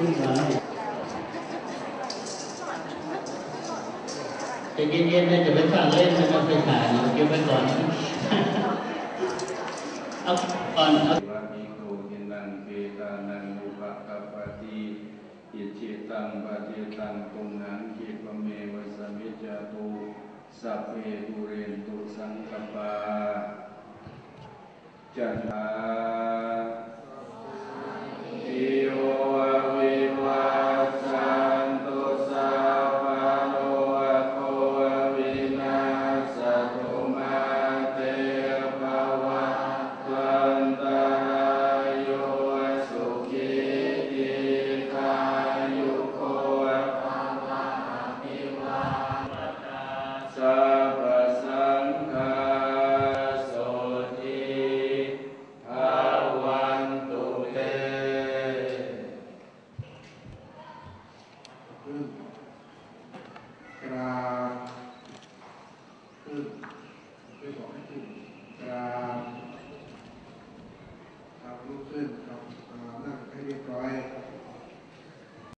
ขึ้นมาจะเย็นๆนะจะไปฟังเล่นนะครับไปถ่ายนะเก็บไว้ก่อนเอาก่อนเอาวะมิโกหินังเปตานังปกัปปติอิจิตังตังตุมหังคิปเมวะสมิจจตุสัพเพปุเรนตุสังกปาจันทา ขึ้นกราบขึ้นไม่บอกให้ขึ้นกราบครับลุกขึ้นครับนั่งให้เรียบร้อย